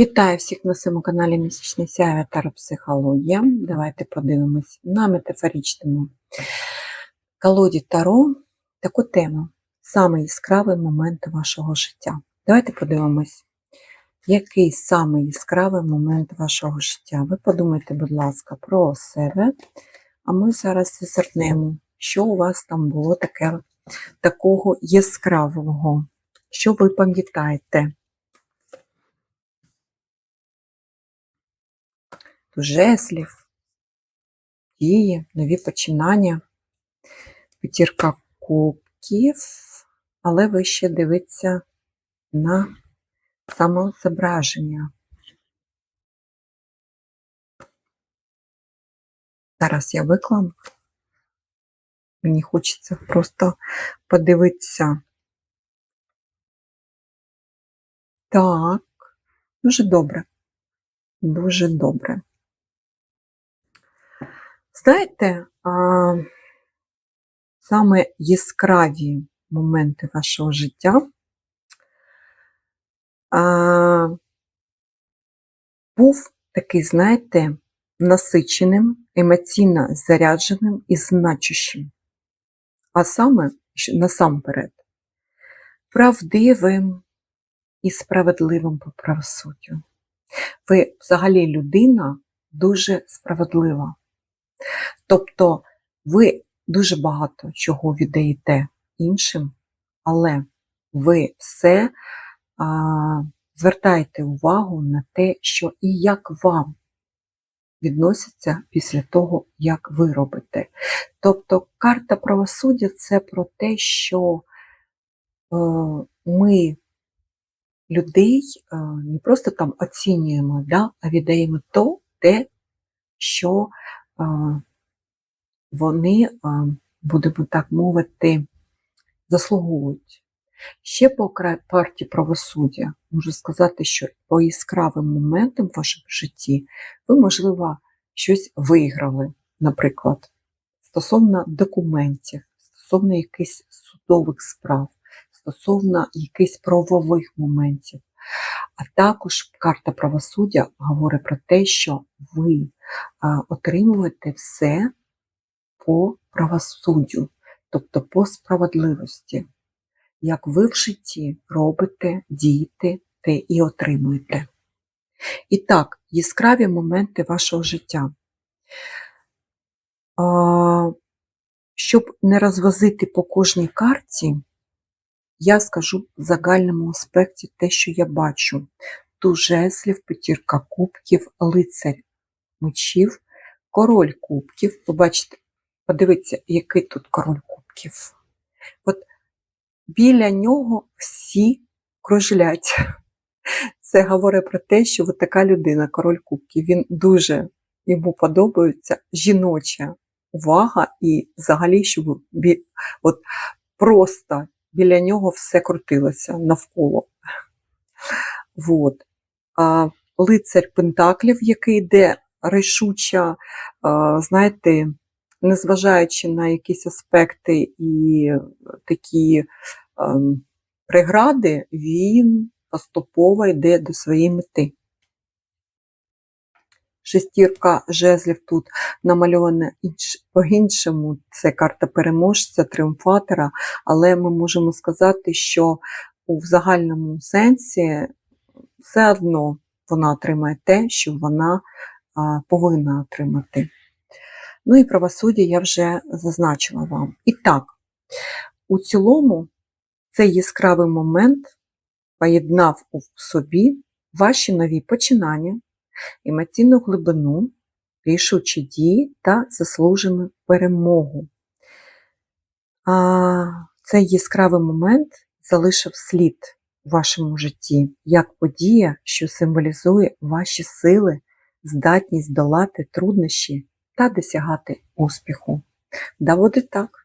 Вітаю всіх на своєму каналі Місячний Сяйва та Психологія. Давайте подивимось на метафоричному колоді Таро таку тему. Саме яскравий момент вашого життя. Давайте подивимось, який саме яскравий момент вашого життя. Ви подумайте, будь ласка, про себе, а ми зараз зазирнемо, що у вас там було таке, такого яскравого, що ви пам'ятаєте. Жезлів, дії, нові починання, п'ятірка кубків, але ви ще дивіться на самозображення. Зараз я виклам. Мені хочеться просто подивитися. Так, дуже добре. Дуже добре. Знаєте, а, саме яскраві моменти вашого життя а, був такий, знаєте, насиченим, емоційно зарядженим і значущим. А саме, насамперед, правдивим і справедливим по правосуддю. Ви взагалі людина дуже справедлива. Тобто ви дуже багато чого віддаєте іншим, але ви все а, звертаєте увагу на те, що і як вам відносяться після того, як ви робите. Тобто карта правосуддя це про те, що е, ми людей е, не просто там оцінюємо, да, а віддаємо то, те, що вони, будемо так мовити, заслуговують. Ще по карті правосуддя можу сказати, що по яскравим моментам в вашому житті ви, можливо, щось виграли, наприклад, стосовно документів, стосовно якихось судових справ стосовно якихось правових моментів. А також карта правосуддя говорить про те, що ви отримуєте все по правосуддю, тобто по справедливості. Як ви в житті робите, дієте, те і отримуєте. І так, яскраві моменти вашого життя. Щоб не розвозити по кожній карті, я скажу в загальному аспекті те, що я бачу. Ту жезлів, п'ятірка кубків, лицарь мечів, король кубків. Побачите, подивіться, який тут король кубків. От біля нього всі кружлять. Це говорить про те, що от така людина, король кубків, він дуже йому подобається жіноча увага і взагалі, щоб от просто біля нього все крутилося навколо. Вот. А, Лицарь Пентаклів, який йде рішуча, знаєте, незважаючи на якісь аспекти і такі прегради, він поступово йде до своєї мети. Шестірка жезлів тут намальована по-іншому, це карта переможця, тріумфатора, але ми можемо сказати, що у загальному сенсі все одно вона отримає те, що вона повинна отримати. Ну і правосуддя я вже зазначила вам. І так, у цілому цей яскравий момент поєднав у собі ваші нові починання емоційну глибину, рішучі дії та заслужену перемогу. А Цей яскравий момент залишив слід у вашому житті як подія, що символізує ваші сили, здатність долати труднощі та досягати успіху. Да, Доводить так.